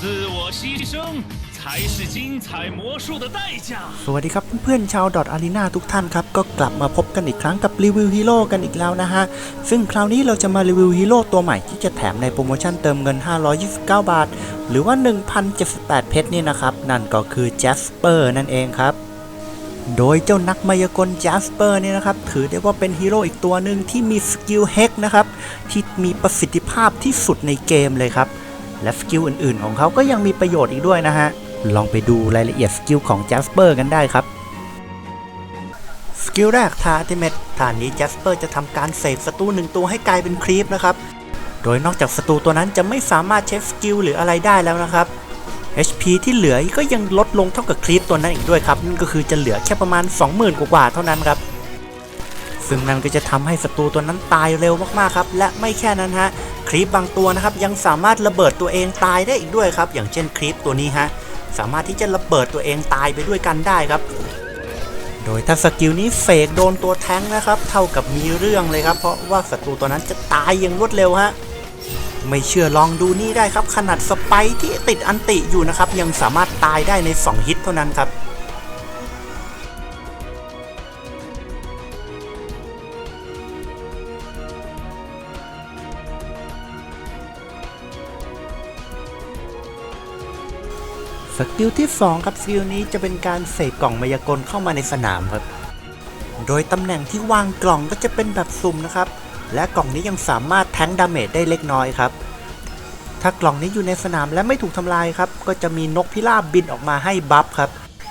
自我牺牲才是精彩魔术的代价。 สวัสดีครับเพื่อนๆชาวดอทอารีนาทุกท่านครับ ก็กลับมาพบกันอีกครั้งกับรีวิวฮีโร่กันอีกแล้วนะฮะ ซึ่งคราวนี้เราจะมารีวิวฮีโร่ตัวใหม่ที่จะแถมในโปรโมชั่นเติมเงิน 529 บาท หรือว่า 1,078 เพชรนี่นะครับ นั่นก็คือแจสเปอร์นั่นเองครับ โดยเจ้านักมายากลแจสเปอร์เนี่ยนะครับ ถือได้ว่าเป็นฮีโร่อีกตัวหนึ่งที่มีสกิลเฮกนะครับ ที่มีประสิทธิภาพที่สุดในเกมเลยครับ และสกิลอื่นๆ ของเขาก็ยังมีประโยชน์อีกด้วยนะฮะ ลองไปดูรายละเอียดสกิลของแจสเปอร์กันได้ครับสกิลแรกทาอัติเมตฐานนี้แจสเปอร์จะทำการเสกศัตรูหนึ่งตัวให้กลายเป็นครีปนะครับ โดยนอกจากศัตรูตัวนั้นจะไม่สามารถใช้สกิลหรืออะไรได้แล้วนะครับ HP ที่เหลือก็ยังลดลงเท่ากับครีปตัวนั้นอีกด้วยครับนั่นก็คือจะเหลือแค่ประมาณ 20,000 กว่าๆเท่านั้นครับ ซึ่งนั่นก็จะทำให้ศัตรูตัวนั้นตายเร็วมากๆครับ และไม่แค่นั้นฮะครีปบางตัวนะครับยังสามารถระเบิดตัวเองตายได้อีกด้วยครับ อย่างเช่นครีปตัวนี้ฮะสามารถที่จะระเบิดตัวเองตายไปด้วยกันได้ครับ โดยถ้าสกิลนี้เฟกโดนตัวแท้งนะครับ เท่ากับมีเรื่องเลยครับ เพราะว่าศัตรูตัวนั้นจะตายอย่างรวดเร็วฮะ ไม่เชื่อลองดูนี่ได้ครับ ขนาดสไปที่ติดอันติอยู่นะครับ ยังสามารถตายได้ใน 2 ฮิตเท่านั้นครับสกิลที่ 2 ครับสกิลนี้จะเป็นการเสกกล่องมายากลเข้ามาในสนามครับ โดยตำแหน่งที่วางกล่องก็จะเป็นแบบสุ่มนะครับ และกล่องนี้ยังสามารถแทงดาเมจได้เล็กน้อยครับ ถ้ากล่องนี้อยู่ในสนามและไม่ถูกทำลายครับ ก็จะมีนกพิราบบินออกมาให้บัฟครับ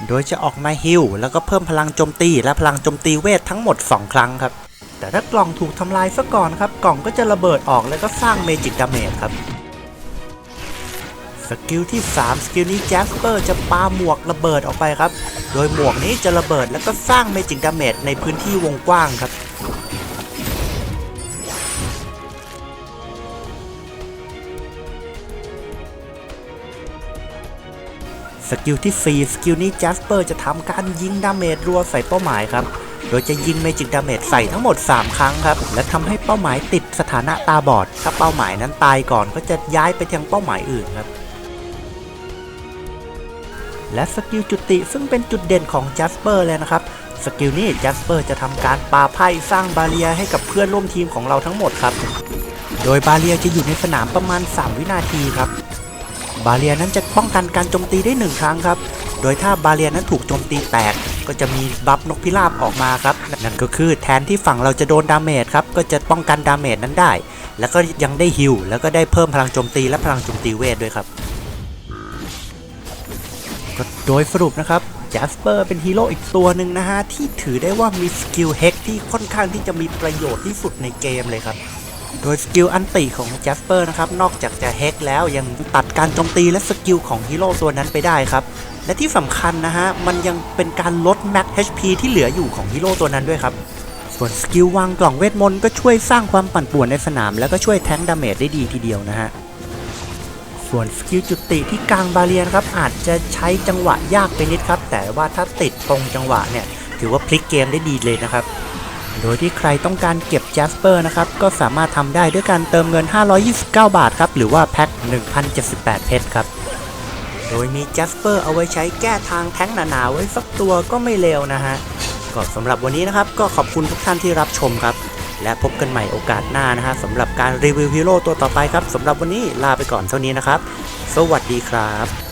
โดยจะออกมาฮิลแล้วก็เพิ่มพลังโจมตี และพลังโจมตีเวททั้งหมด 2 ครั้งครับ แต่ถ้ากล่องถูกทำลายซะก่อนครับ กล่องก็จะระเบิดออกแล้วก็สร้างเมจิกดาเมจครับสกิลที่ 3 สกิลนี้แจสเปอร์จะปาหมวกระเบิดออกไปครับ โดยหมวกนี้จะระเบิดแล้วก็สร้างเมจิกดาเมจในพื้นที่วงกว้างครับ สกิลที่ 4 สกิลนี้แจสเปอร์จะทำการยิงดาเมจรัวใส่เป้าหมายครับ โดยจะยิงเมจิกดาเมจใส่ทั้งหมด 3 ครั้งครับ และทำให้เป้าหมายติดสถานะตาบอด ถ้าเป้าหมายนั้นตายก่อนก็จะย้ายไปยังเป้าหมายอื่นครับ และสกิลจุติซึ่งเป็นจุดเด่นของจัสเปอร์เลยนะครับ สกิลนี้จัสเปอร์จะทำการปาไพ่สร้างบาเรียให้กับเพื่อนร่วมทีมของเราทั้งหมดครับ โดยบาเรียจะอยู่ในสนามประมาณ 3 วินาทีครับ บาเรียนั้นจะป้องกันการโจมตีได้ 1 ครั้งครับ โดยถ้าบาเรียนั้นถูกโจมตีแตก ก็จะมีบัฟนกพิราบออกมาครับ นั่นก็คือแทนที่ฝั่งเราจะโดนดาเมจครับ ก็จะป้องกันดาเมจนั้นได้ แล้วก็ยังได้ฮิลแล้วก็ได้เพิ่มพลังโจมตีและพลังโจมตีเวทด้วยครับ ก็โดยสรุปนะครับจัสเปอร์เป็นฮีโร่อีกตัวหนึ่งนะฮะที่ถือได้ว่ามีสกิลเฮกที่ค่อนข้างที่จะมีประโยชน์ที่สุดในเกมเลยครับ โดยสกิลอันติของแจสเปอร์นะครับ นอกจากจะเฮกแล้วยังตัดการโจมตีและสกิลของฮีโร่ตัวนั้นไปได้ครับ และที่สำคัญนะฮะ มันยังเป็นการลดแม็ก HP ที่เหลืออยู่ของฮีโร่ตัวนั้นด้วยครับ ส่วนสกิลวางกล่องเวทมนต์ก็ช่วยสร้างความปั่นป่วนในสนาม แล้วก็ช่วยแทงดาเมจได้ดีทีเดียวนะฮะส่วนสกิลจุติที่กลางบาเรียนครับอาจจะใช้จังหวะยากไปนิดครับ แต่ว่าถ้าติดตรงจังหวะเนี่ยถือว่าพลิกเกมได้ดีเลยนะครับ โดยที่ใครต้องการเก็บแจสเปอร์นะครับ ก็สามารถทำได้ด้วยการเติมเงิน 529 บาทครับ หรือว่าแพ็ค 1,078 เพชรครับ โดยมีแจสเปอร์เอาไว้ใช้แก้ทางแท้งหนาๆไว้สักตัวก็ไม่เลวนะฮะ ก็สำหรับวันนี้นะครับ ก็ขอบคุณทุกท่านที่รับชมครับ และพบกันใหม่โอกาสหน้านะฮะสำหรับการรีวิวฮีโร่ตัวต่อไปครับสำหรับวันนี้ลาไปก่อนเท่านี้นะครับ สวัสดีครับ